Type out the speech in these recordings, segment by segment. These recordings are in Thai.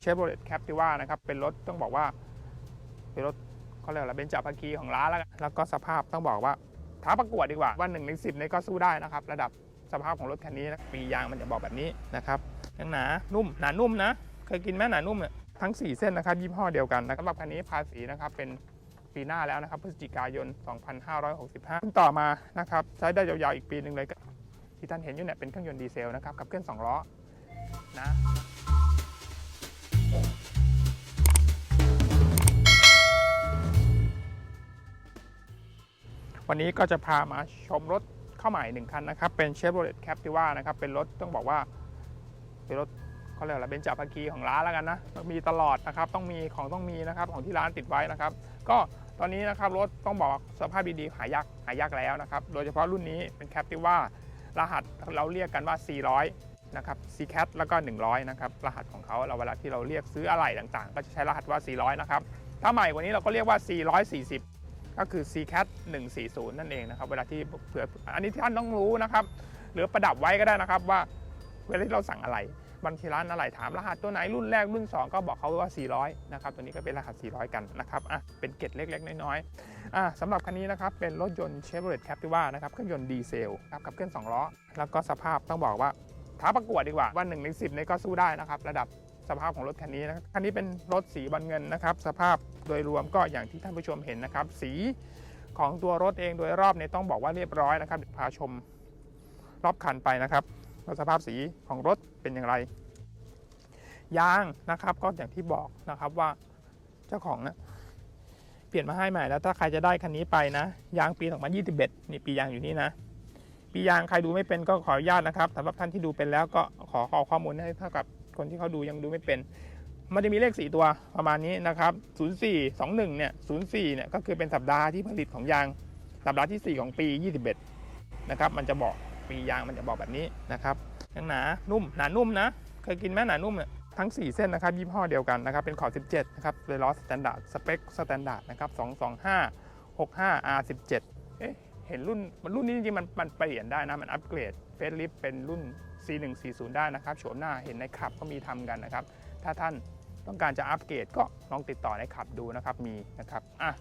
เชฟโรเลตแคปติว่านะครับเป็นรถต้องบอกว่า เป็นรถเขาเรียกอะไรเป็นจับภาคีของร้านแล้วแล้วก็สภาพต้องบอกว่าท้าประกวดดีกว่าว่า1นถึงสินี่ก็สู้ได้นะครับ ระดับสภาพของรถคันนี้นะปียางมันจะบอกแบบนี้นะครับยังหนานุ่มหนานุ่มนะเคยกินไหมหนานุ่มเนี่ยทั้ง 4 เส้นนะครับยี่ห้อเดียวกันนะสำหรับคันนี้ภาษีนะครับเป็นปีหน้าแล้วนะครับพฤศจิกายน 2565ขึ้นต่อมานะครับใช้ได้ยาวๆอีกปีหนึ่งเลยที่ท่านเห็นอยู่เนี่ยเป็นเครื่องยนต์ดีเซลนะครับขับเคลื่อน2ล้อนะ วันนี้ก็จะพามาชมรถเข้าใหม่หนึ่งคันนะครับ เป็น Chevrolet Captiva นะครับ เป็นรถต้องบอกว่าเป็นรถเขาเรียกอะไรเป็นจับภาคีของร้านแล้วกันนะ มีตลอดนะครับ ต้องมีของต้องมีนะครับ ของที่ร้านติดไว้นะครับ ก็ตอนนี้นะครับรถต้องบอกสภาพดีๆหายากหายากแล้วนะครับ โดยเฉพาะรุ่นนี้เป็น Captiva รหัสเราเรียกกันว่า 400 นะครับ CCAT แล้วก็ 100 นะครับ รหัสของเขาเราเวลาที่เราเรียกซื้ออะไรต่างๆ ก็จะใช้รหัสว่า 400 นะครับ ถ้าใหม่กว่านี้เราก็เรียกว่า 440 ก็คือ CCAT 140 นั่นเองนะครับ เวลาที่เผื่ออันนี้ท่านต้องรู้นะครับ หรือประดับไว้ก็ได้นะครับว่าเวลาที่เราสั่งอะไรบางทีร้านอะไรถามรหัสตัวไหนรุ่นแรกรุ่น 2 ก็บอกเขาว่า 400 นะครับ ตัวนี้ก็เป็นรหัส 400 กันนะครับ อะ เป็นเกร็ดเล็ก ๆ น้อยๆ อะสำหรับคันนี้นะครับ เป็นรถยนต์ Chevrolet Captiva นะครับ เครื่องยนต์ดีเซลครับขับเคลื่อน2ล้อ แล้วก็สภาพต้องบอกว่าท้าประกวดดีกว่าว่า1ใน10นี่ก็สู้ได้นะครับ ระดับ สภาพของรถคันนี้นะคันนี้เป็นรถสีบอลเงินนะครับ สภาพโดยรวมก็อย่างที่ท่านผู้ชมเห็นนะครับ สีของตัวรถเองโดยรอบเนี่ยต้องบอกว่าเรียบร้อยนะครับพาชมรอบคันไปนะครับว่าสภาพสีของรถเป็นอย่างไร ยางนะครับก็อย่างที่บอกนะครับว่าเจ้าของนะเปลี่ยนมาให้ใหม่แล้วถ้าใครจะได้คันนี้ไปนะ ยางปี 2021 นี่ปียางอยู่นี่นะ ปียางใครดูไม่เป็นก็ขออนุญาตนะครับสำหรับท่านที่ดูเป็นแล้วก็ขอขอข้อมูลให้เท่ากับ คนที่เขาดูยังดูไม่เป็น มันจะมีเลข 4 ตัวประมาณนี้นะครับ 04 21 เนี่ย 04 เนี่ยก็คือเป็นสัปดาห์ที่ผลิตของยาง สัปดาห์ที่ 4 ของปี 21 นะครับ มันจะบอกปียางมันจะบอกแบบนี้นะครับยังหนา นุ่ม หนานุ่มนะ เคยกินไหมหนานุ่มเนี่ยทั้ง 4 เส้นนะครับยี่ห้อเดียวกันนะครับ เป็นขอบ 17 นะครับเลยล้อสแตนดาร์ดสเปคสแตนดาร์ดนะครับ225 65 R17 เอ๊ะ เห็นรุ่น มันรุ่นนี้จริงๆ มันมันเปลี่ยนได้นะ มันอัปเกรดเฟซลิฟเป็นรุ่น C140 ได้นะครับโฉมหน้าเห็นในขับก็มีทำกันนะครับ ถ้าท่านต้องการจะอัปเกรดก็ลองติดต่อในขับดูนะครับมีนะครับอะ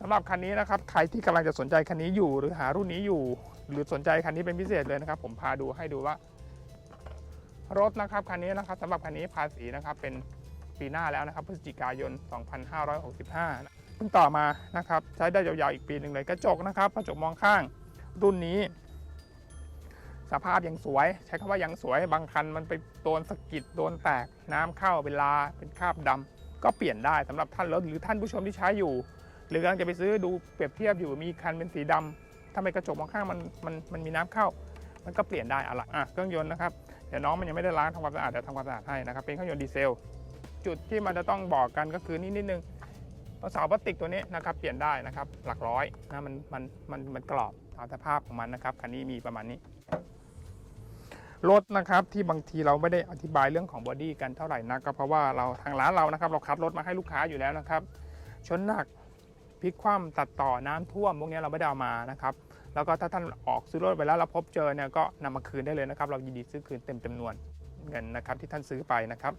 สำหรับคันนี้นะครับใครที่กำลังจะสนใจคันนี้อยู่ หรือหารุ่นนี้อยู่ หรือสนใจคันนี้เป็นพิเศษเลยนะครับ ผมพาดูให้ดูว่ารถนะครับคันนี้นะครับสำหรับคันนี้ภาษีนะครับเป็นปีหน้าแล้วนะครับพฤศจิกายน 2565 ขึ้นต่อมานะครับใช้ได้ยาวๆอีกปีหนึ่งเลยกระจกนะครับกระจกมองข้าง รุ่นนี้ สภาพยังสวย ใช้คำว่ายังสวยบางคันมันไปโดนสะกิดโดนแตก น้ำเข้าเวลาเป็นคราบดำก็เปลี่ยนได้สำหรับท่านรถหรือท่านผู้ชมที่ใช้อยู่ หรือกำลังจะไปซื้อดูเปรียบเทียบอยู่มีคันเป็นสีดำทำไมกระจกมองข้างมันมันมันมีน้ำเข้า มันก็เปลี่ยนได้อะไรอะเครื่องยนต์นะครับเดี๋ยวน้องมันยังไม่ได้ล้างทำความสะอาดเดี๋ยวทำความสะอาดให้นะครับเป็นเครื่องยนต์ดีเซล จุดที่มันจะต้องบอกกันก็คือนี่นิดนึงเสาพลาสติกตัวนี้นะครับเปลี่ยนได้นะครับหลักร้อยนะมันมันมันมันกรอบตามสภาพของมันนะครับคันนี้มีประมาณนี้ รถนะครับที่บางทีเราไม่ได้อธิบายเรื่องของบอดี้กันเท่าไหร่นักก็เพราะว่าเราทางร้านเรานะครับ เราคัดรถมาให้ลูกค้าอยู่แล้วนะครับ ชนหนักพลิกคว่ำตัดต่อน้ำท่วมพวกนี้เราไม่ได้เอามานะครับ แล้วก็ถ้าท่านออกซื้อรถไปแล้วเราพบเจอเนี่ยก็นำมาคืนได้เลยนะครับ เรายินดีซื้อคืนเต็มจำนวนเงินนะครับที่ท่านซื้อไปนะครับ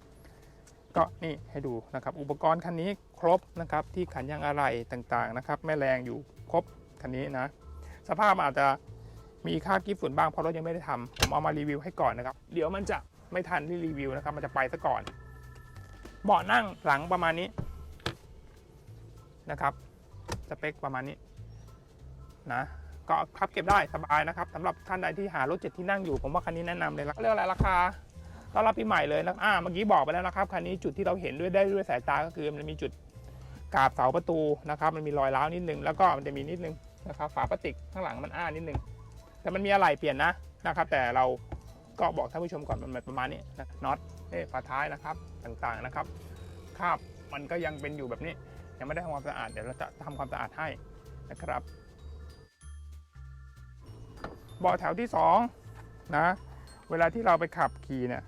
ก็นี่ให้ดูนะครับ อุปกรณ์คันนี้ครบนะครับที่ขันยางอะไหล่ต่างๆนะครับ แม่แรงอยู่ครบคันนี้นะ สภาพอาจจะ มีค่ากิ๊บฝุ่นบ้างเพราะรถยังไม่ได้ทำผมเอามารีวิวให้ก่อนนะครับ เดี๋ยวมันจะไม่ทันที่รีวิวนะครับ มันจะไปซะก่อน เบาะนั่งหลังประมาณนี้นะครับสเปคประมาณนี้นะก็พับเก็บได้สบายนะครับสำหรับท่านใดที่หารถเจ็ดที่นั่งอยู่ผมว่าคันนี้แนะนำเลยละเรียกอะไรราคาต้อนรับปีใหม่เลยนะอ่าเมื่อกี้บอกไปแล้วนะครับคันนี้จุดที่เราเห็นด้วยได้ด้วยสายตาก็คือมันมีจุดกาบเสาประตูนะครับ มันมีรอยร้าวนิดนึงแล้วก็มันจะมีนิดนึงนะครับฝาพลาสติกข้างหลังมันอ้านิดนึง แต่มันมีอะไรเปลี่ยนนะนะครับ แต่เราก็บอกท่านผู้ชมก่อนมันประมาณนี้นะน็อตเอ้ฝาท้ายนะครับต่างๆนะครับคราบมันก็ยังเป็นอยู่แบบนี้ ยังไม่ได้ทำความสะอาดเดี๋ยวเราจะทำความสะอาดให้นะครับเบาะแถวที่2นะเวลาที่เราไปขับขี่เนี่ย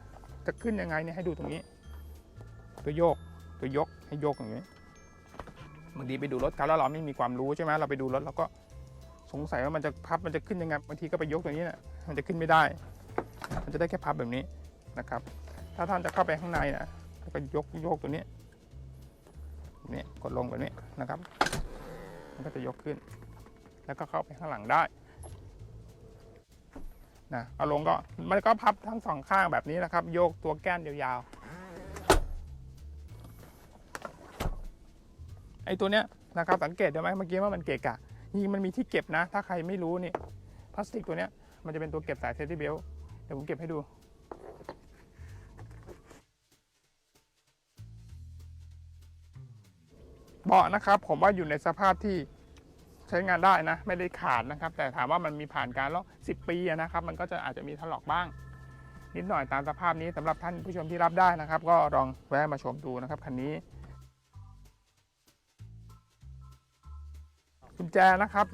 จะขึ้นยังไงเนี่ยให้ดูตรงนี้ ตัวโยกตัวยกให้ยกอย่างนี้บางทีไปดูรถเขาแล้วเราไม่มีความรู้ใช่ไหมเราไปดูรถเราก็ สงสัยว่ามันจะพับมันจะขึ้นยังไงบางทีก็ไปยกตัวนี้นี่ยมันจะขึ้นไม่ได้ มันจะได้แค่พับแบบนี้นะครับ ถ้าท่านจะเข้าไปข้างในนะแล้วก็ยกยกตัวนี้เนี่ยกดลงแบบนี้นะครับ มันก็จะยกขึ้น แล้วก็เข้าไปข้างหลังได้นะเอาลงก็มันก็พับทั้งสองข้างแบบนี้นะครับ โยกตัวแก้นยาวๆไอ้ตัวเนี้ยนะครับสังเกตได้ไหมเมื่อกี้ว่ามันเกะกะ จริงมันมีที่เก็บนะ ถ้าใครไม่รู้นี่พลาสติกตัวเนี้ยมันจะเป็นตัวเก็บสายเซฟตี้เบลเดี๋ยวผมเก็บให้ดูเบาะนะครับผมว่าอยู่ในสภาพที่ใช้งานได้นะ ไม่ได้ขาดนะครับ แต่ถามว่ามันมีผ่านการแล้วสิปีนะครับ มันก็จะอาจจะมีถลอกบ้าง นิดหน่อยตามสภาพนี้สำหรับท่านผู้ชมที่รับได้นะครับ ก็ลองแวะมาชมดูนะครับคันนี้ ญแจนะครับ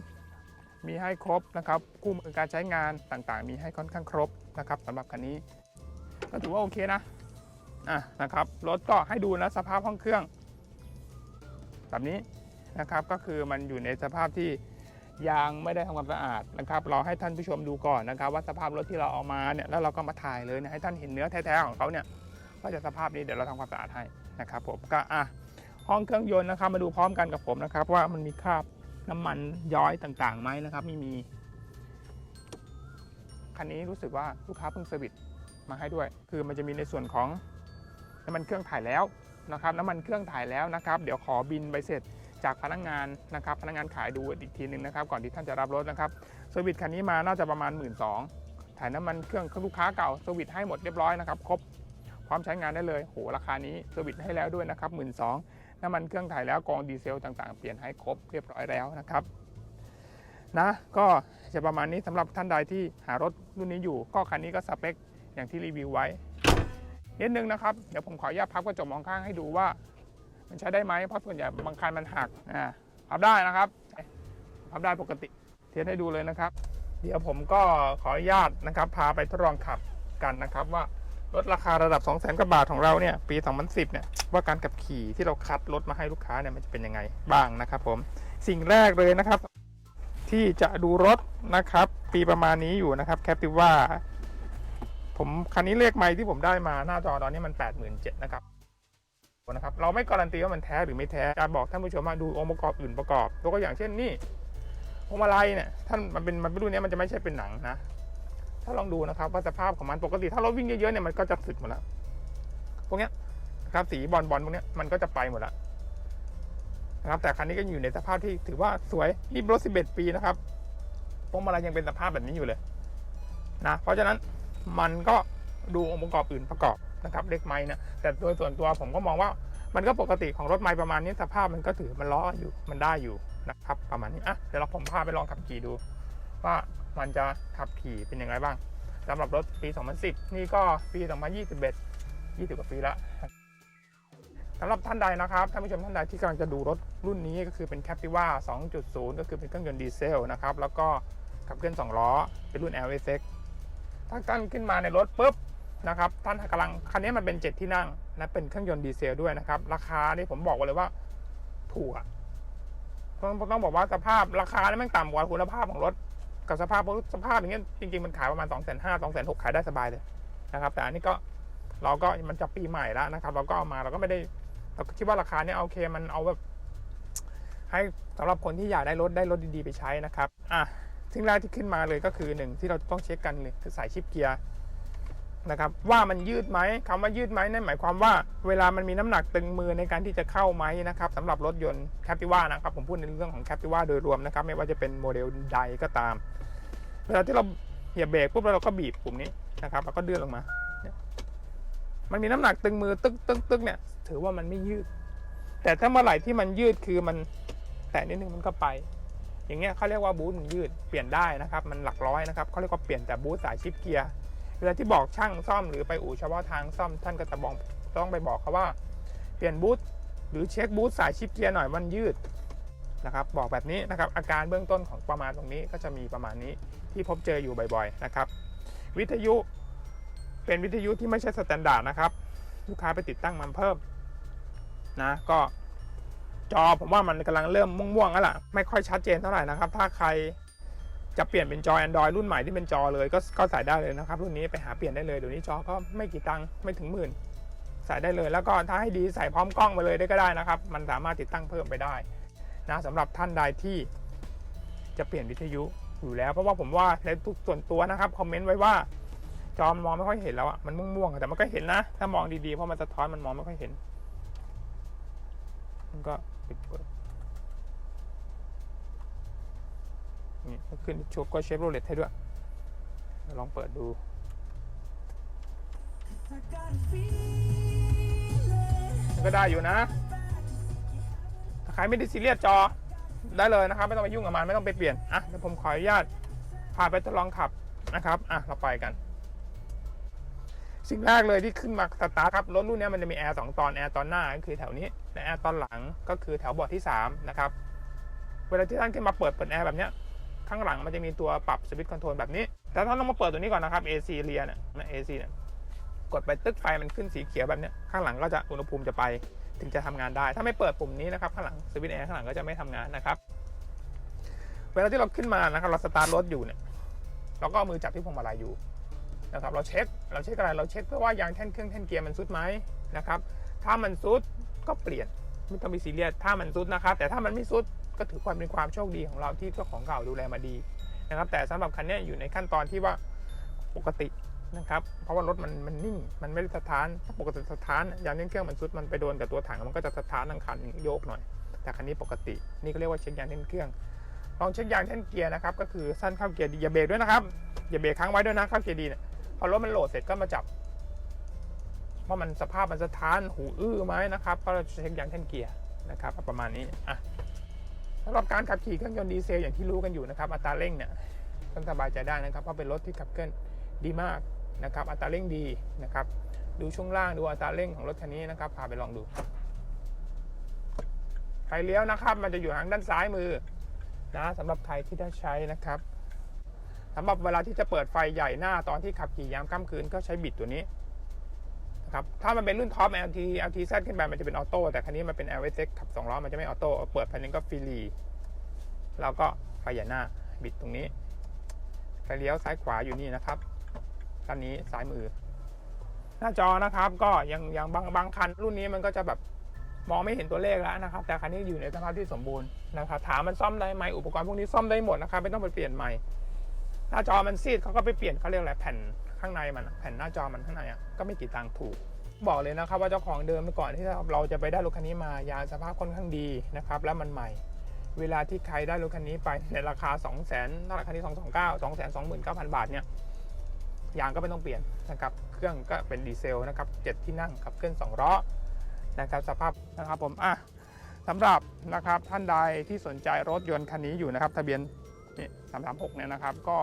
มีให้ครบนะครับคู่มือการใช้งานต่างๆ มีให้ค่อนข้างครบนะครับสำหรับคันนี้ ก็ถือว่าโอเคนะอะนะครับรถก็ให้ดูนะสภาพห้องเครื่อง แบบนี้นะครับก็คือมันอยู่ในสภาพที่ยางไม่ได้ทำความสะอาดนะครับ เราให้ท่านผู้ชมดูก่อนนะครับ ว่าสภาพรถที่เราเอามาเนี่ยแล้วเราก็มาถ่ายเลยนี่ยให้ท่านเห็นเนื้อแท้ๆของเขาเนี่ยก็จะสภาพนี้เดี๋ยวเราทำความสะอาดให้นะครับผมก็อะห้องเครื่องยนต์นะครับมาดูพร้อมกันกับผมนะครับ ว่ามันมีคราบ น้ำมันย้อยต่างๆไหมนะครับ ไม่มี คันนี้รู้สึกว่าลูกค้าเพิ่งเซอร์วิสมาให้ด้วย คือมันจะมีในส่วนของน้ำมันเครื่องถ่ายแล้วนะครับ น้ำมันเครื่องถ่ายแล้วนะครับ เดี๋ยวขอบินใบเสร็จจากพนักงานนะครับ พนักงานขายดูอีกทีหนึ่งนะครับ ก่อนที่ท่านจะรับรถนะครับเซอร์วิสคันนี้มาน่าจะประมาณ 1 2ื่นถ่ายน้ำมันเครื่องลูกค้าเก่าเซอร์วิสให้หมดเรียบร้อยนะครับ ครบพร้อมใช้งานได้เลยโหราคานี้เซอร์วิสให้แล้วด้วยนะครับหมื่นสอง น้ำมันเครื่องถ่ายแล้วกองดีเซลต่างๆ เปลี่ยนให้ครบเรียบร้อยแล้วนะครับนะก็จะประมาณนี้สำหรับท่านใดที่หารถรุ่นนี้อยู่ ก็คันนี้ก็สเปคอย่างที่รีวิวไว้นิดนึงนะครับ เดี๋ยวผมขออนุญาตพับกระจกมองข้างให้ดูว่า มันใช้ได้ไหมเพราะส่วนใหญ่บางคันมันหักอ่าพับได้นะครับพับได้ปกติเทียบให้ดูเลยนะครับ เดี๋ยวผมก็ขออนุญาตนะครับ พาไปทดลองขับกันนะครับว่า รถราคาระดับ 2 0 0 0 0 0กว่าบาทของเราเนี่ยปี 2010 เนี่ยว่าการขับขี่ที่เราคัดรถมาให้ลูกค้าเนี่ยมันจะเป็นยังไงบ้างนะครับผมสิ่งแรกเลยนะครับ ที่จะดูรถนะครับ ปีประมาณนี้อยู่นะครับแคปติว่าผมคันนี้เลขไม่ที่ผมได้มาหน้าจอตอนนี้มัน 87,000นะครับนะครับเราไม่การันตีว่ามันแท้หรือไม่แท้จะบอกท่านผู้ชมว่าดูองค์ประกอบอื่นประกอบตัวอย่างเช่นนี่พวงมาลัยเนี่ยท่านมันเป็นมันเป็นรุ่นนี้มันจะไม่ใช่เป็นหนังนะ ถ้าลองดูนะครับว่าสภาพของมันปกติถ้ารถวิ่งเยอะๆเนี่ยมันก็จะสึกหมดแล้วพวกเนี้ยนะครับสีบอลบอลพวกเนี้ยมันก็จะไปหมดแล้วนะครับแต่คันนี้ก็อยู่ในสภาพที่ถือว่าสวยนี่รถ11ปีนะครับพวงมาลัยยังเป็นสภาพแบบนี้อยู่เลยนะเพราะฉะนั้นมันก็ดูองค์ประกอบอื่นประกอบนะครับเล็กไม้นะแต่โดยส่วนตัวผมก็มองว่ามันก็ปกติของรถไม้ประมาณนี้สภาพมันก็ถือมันล้ออยู่มันได้อยู่นะครับ ประมาณนี้อะเดี๋ยวเราผมพาไปลองขับขี่ดูว่า มันจะขับขี่เป็นยังไงบ้างสำหรับรถปี 2010 นี่ก็ปี 2021 20 กว่าปีละสำหรับท่านใดนะครับท่านผู้ชมท่านใดที่กำลังจะดูรถรุ่นนี้ก็คือเป็น Captiva 2.0 ก็คือเป็นเครื่องยนต์ดีเซลนะครับ แล้วก็ขับเคลื่อน 2 ล้อ เป็นรุ่น LSX ถ้าท่านขึ้นมาในรถปุ๊บนะครับท่านกำลังคันนี้มันเป็น 7 ที่นั่งนะเป็นเครื่องยนต์ดีเซลด้วยนะครับ ราคานี่ผมบอกไว้เลยว่าถูกต้องต้องบอกว่าสภาพราคานี่มันต่ำกว่าคุณภาพของรถ กับสภาพเพราะสภาพอย่างเงี้ยจริงๆมันขายประมาณ2 5 0 0 0 0 2 6 0 0 0ขายได้สบายเลยนะครับ แต่อันนี้ก็เราก็มันจะปีใหม่แล้วนะครับ เราก็เอามาเราก็ไม่ได้เราคิดว่าราคาเนี้ยโอเคมันเอาแบบให้สำหรับคนที่อยากได้รถได้รถดีๆไปใช้นะครับอะสิ่งแรกที่ขึ้นมาเลยก็คือหนึ่งที่เราต้องเช็คกันเลยคือสายชิปเกียร์นะครับว่ามันยืดไหมคำว่ายืดไหมนั่นหมายความว่าเวลามันมีน้ำหนักตึงมือในการที่จะเข้าไหมนะครับสำหรับรถยนต์แคปติว่านะครับผมพูดในเรื่องของแคปติว่าโดยรวมนะครับไม่ว่าจะเป็นโมเดลใดก็ตาม เวลาที่เราเหยียบเบรกปุ๊บแล้วเราก็บีบปุ่มนี้นะครับแล้วก็เดือนลงมา มันมีน้ำหนักตึงมือตึกตึกตึกเนี่ย ถือว่ามันไม่ยืด แต่ถ้าเมื่อไหร่ที่มันยืดคือมันแตะนิดนึงมันก็ไป อย่างเงี้ยเขาเรียกว่าบูทมันยืดเปลี่ยนได้นะครับ มันหลักร้อยนะครับเขาเรียกว่าเปลี่ยนแต่บูทสายชิปเกียร์เวลาที่บอกช่างซ่อมหรือไปอู่เฉพาะทางซ่อมท่านก็จะบอกต้องไปบอกเขาว่า เปลี่ยนบูทหรือเช็คบูทสายชิปเกียร์หน่อยมันยืด นะครับบอกแบบนี้นะครับอาการเบื้องต้นของประมาณตรงนี้ก็จะมีประมาณนี้ที่พบเจออยู่บ่อยๆนะครับวิทยุเป็นวิทยุที่ไม่ใช่สแตนดาร์ดนะครับลูกค้าไปติดตั้งมันเพิ่มนะก็จอผมว่ามันกำลังเริ่มม่วงๆแล้วล่ะไม่ค่อยชัดเจนเท่าไหร่นะครับ ถ้าใครจะเปลี่ยนเป็นจอ Android รุ่นใหม่ที่เป็นจอเลยก็ก็ใส่ได้เลยนะครับ รุ่นนี้ไปหาเปลี่ยนได้เลยเดี๋ยวนี้จอก็ไม่กี่ตังค์ไม่ถึงหมื่นใส่ได้เลย แล้วก็ถ้าให้ดีใส่พร้อมกล้องไปเลยได้ก็ได้นะครับ มันสามารถติดตั้งเพิ่มไปได้ นะสำหรับท่านใดที่จะเปลี่ยนวิทยุอยู่แล้ว เพราะว่าผมว่าในทุกส่วนตัวนะครับคอมเมนต์ไว้ว่าจอมมองไม่ค่อยเห็นแล้วอะมันม่วงๆแต่มันก็เห็นนะ ถ้ามองดีๆเพราะมันสะท้อนมันมองไม่ค่อยเห็น มันก็ปิดเปิดนี่ก็ขึ้นโชว์ก็เชฟโรเลตให้ด้วย ลองเปิดดูก็ได้อยู่นะ ใครไม่ได้ซีเรียสจอได้เลยนะครับ ไม่ต้องไปยุ่งกับมันไม่ต้องไปเปลี่ยนอะเดี๋ยวผมขออนุญาตพาไปทดลองขับนะครับอะเราไปกัน สิ่งแรกเลยที่ขึ้นมาสตาร์ทครับรถรุ่นนี้มันจะมีแอร์สองตอนแอร์ตอนหน้าก็คือแถวนี้และแอร์ตอนหลังก็คือแถวบาะที่3นะครับเวลาที่ท่านขึ้นมาเปิดเปิดแอร์แบบเนี้ยข้างหลังมันจะมีตัวปรับสวิตช์คอนโทรลแบบนี้ แต่ท่านต้องมาเปิดตัวนี้ก่อนนะครับ AC เรียเนี่ยนะ AC เนี่ยกดไปตึ๊กไฟมันขึ้นสีเขียวแบบเนี้ยข้างหลังก็จะอุณหภูมิจะไป ถึงจะทำงานได้ ถ้าไม่เปิดปุ่มนี้นะครับข้างหลังสวิตช์แอร์ข้างหลังก็จะไม่ทำงานนะครับเวลาที่เราขึ้นมานะครับเราสตาร์ทรถอยู่เนี่ยเราก็ามือจับที่พวงมาลัยอยู่นะครับเราเช็คเราเช็คอะไรเราเช็คเพื่อว่ายางแท่นเครื่องแท่นเกียร์มันซุดไหมนะครับถ้ามันซุดก็เปลี่ยนไม่ต้องมีซีเรียสถ้ามันซุดนะครับ แต่ถ้ามันไม่ซุดก็ถือความเป็นความโชคดีของเราที่เจ้าของเก่าดูแลมาดีนะครับแต่สำหรับคันนี้อยู่ในขั้นตอนที่ว่าปกติ นะครับ เพราะว่ารถมันมันนิ่ง มันไม่ได้สะท้าน ถ้าปกติสะท้าน ยางแท่นเครื่องมันซุด มันไปโดนกับตัวถัง มันก็จะสะท้านทั้งคันโยกหน่อย แต่คันนี้ปกติ นี่ก็เรียกว่าเช็คยางแท่นเครื่อง ลองเช็คยางแท่นเกียร์นะครับ ก็คือสั้นเข้าเกียร์ดีอย่าเบรกด้วยนะครับ อย่าเบรกค้างไว้ด้วยนะเข้าเกียร์ดีเนี่ย พอรถมันโหลดเสร็จก็มาจับว่ามันสภาพมันสะท้านหูอื้อไหมนะครับ ก็เราจะเช็คยางแท่นเกียร์นะครับ ประมาณนี้ อะสำหรับการขับขี่เครื่องยนต์ดีเซลอย่างที่รู้กันอยู่นะครับ อัตราเร่งเนี่ยสบายใจได้นะครับ เพราะเป็นรถที่ขับเคลื่อนดีมาก นะครับอัตราเร่งดีนะครับดูช่วงล่างดูอัตราเร่งของรถคันนี้นะครับพาไปลองดูไฟเลี้ยวนะครับมันจะอยู่ทางด้านซ้ายมือนะสำหรับใครที่ได้ใช้นะครับสำหรับเวลาที่จะเปิดไฟใหญ่หน้าตอนที่ขับขี่ยามค่ำคืนก็ใช้บิดตัวนี้นะครับถ้ามันเป็นรุ่นท็อป LT LTZ ขึ้นไปมันจะเป็นออโต้แต่คันนี้มันเป็น LSX ขับ2ล้อมันจะไม่ออโต้เปิดไฟนึงก็ฟรีแล้วก็ไฟใหญ่หน้าบิดตรงนี้ไฟเลี้ยวซ้ายขวาอยู่นี่นะครับ ด้านนี้ซ้ายมือ หน้าจอนะครับ ก็ยังยังบางบางคันรุ่นนี้มันก็จะแบบมองไม่เห็นตัวเลขแล้วนะครับ แต่คันนี้อยู่ในสภาพที่สมบูรณ์นะครับถามมันซ่อมได้ไหมอุปกรณ์พวกนี้ซ่อมได้หมดนะครับไม่ต้องไปเปลี่ยนใหม่ หน้าจอมันซีดเขาก็ไปเปลี่ยนเขาเรียกอะไรแผ่นข้างในมันแผ่นหน้าจอมันข้างในอะก็ไม่กี่ตังค์ถูก บอกเลยนะครับ ว่าเจ้าของเดิมก่อนที่เราจะไปได้รถคันนี้มายางสภาพค่อนข้างดีนะครับ แล้วมันใหม่ เวลาที่ใครได้รถคันนี้ไปในราคา 2 0 0 0 0 0ถ้าราคาที่2 2 9 2 2 9 0 0 0 บาทเนี่ย ยางก็ไม่ต้องเปลี่ยนนะครับ เครื่องก็เป็นดีเซลนะครับ7ที่นั่งขับเคลื่อน2ล้อนะครับ สภาพนะครับผมอะสำหรับนะครับท่านใดที่สนใจรถยนต์คันนี้อยู่นะครับ ทะเบียนนี่สามสามหกเนี่ยนะครับ ก็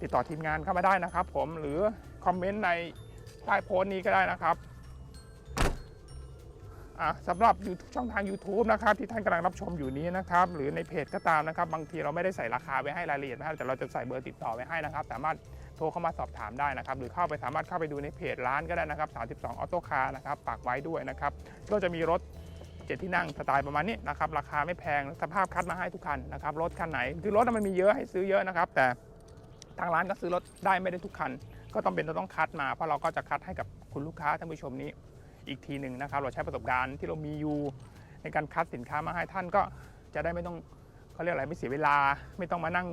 ติดต่อทีมงานเข้ามาได้นะครับ ผมหรือคอมเมนต์ในใต้โพสต์นี้ก็ได้นะครับอะสำหรับ YouTube ช่องทาง YouTube นะครับที่ท่านกำลังรับชมอยู่นี้นะครับหรือในเพจก็ตามนะครับ บางทีเราไม่ได้ใส่ราคาไว้ให้รายละเอียดนะครับแต่เราจะใส่เบอร์ติดต่อไว้ให้นะครับ สามารถ โทรเข้ามาสอบถามได้นะครับ หรือเข้าไปสามารถเข้าไปดูในเพจร้านก็ได้นะครับ 32 ออโต้คาร์นะครับฝากไว้ด้วยนะครับ ก็จะมีรถเจ็ดที่นั่งสไตล์ประมาณนี้นะครับ ราคาไม่แพงสภาพคัดมาให้ทุกคันนะครับ รถคันไหน คือรถมันมีเยอะให้ซื้อเยอะนะครับ แต่ทางร้านก็ซื้อรถได้ไม่ได้ทุกคัน ก็ต้องเป็นเราต้องคัดมาเพราะเราก็จะคัดให้กับคุณลูกค้าท่านผู้ชมนี้อีกทีหนึ่งนะครับ เราใช้ประสบการณ์ที่เรามีอยู่ในการคัดสินค้ามาให้ท่านก็จะได้ไม่ต้อง เขาเรียกอะไรไม่เสียเวลา ไม่ต้องมานั่ง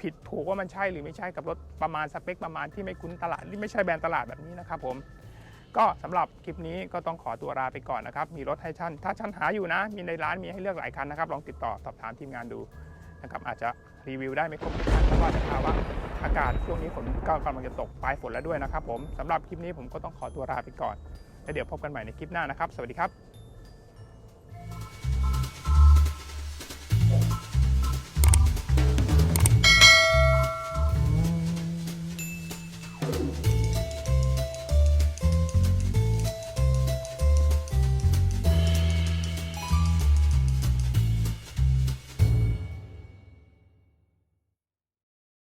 ผิดถูกว่ามันใช่หรือไม่ใช่กับรถประมาณสเปคประมาณที่ไม่คุ้นตลาดที่ไม่ใช่แบรนด์ตลาดแบบนี้นะครับผมก็สำหรับคลิปนี้ก็ต้องขอตัวลาไปก่อนนะครับ มีรถให้ท่านถ้าท่านหาอยู่นะ มีในร้านมีให้เลือกหลายคันนะครับ ลองติดต่อสอบถามทีมงานดูนะครับ อาจจะรีวิวได้ไม่ครบทุกคันเพราะว่าสภาวะอากาศช่วงนี้ฝนก็กำลังจะตกปลายฝนแล้วด้วยนะครับผมสำหรับคลิปนี้ผมก็ต้องขอตัวลาไปก่อน แล้วเดี๋ยวพบกันใหม่ในคลิปหน้านะครับ สวัสดีครับ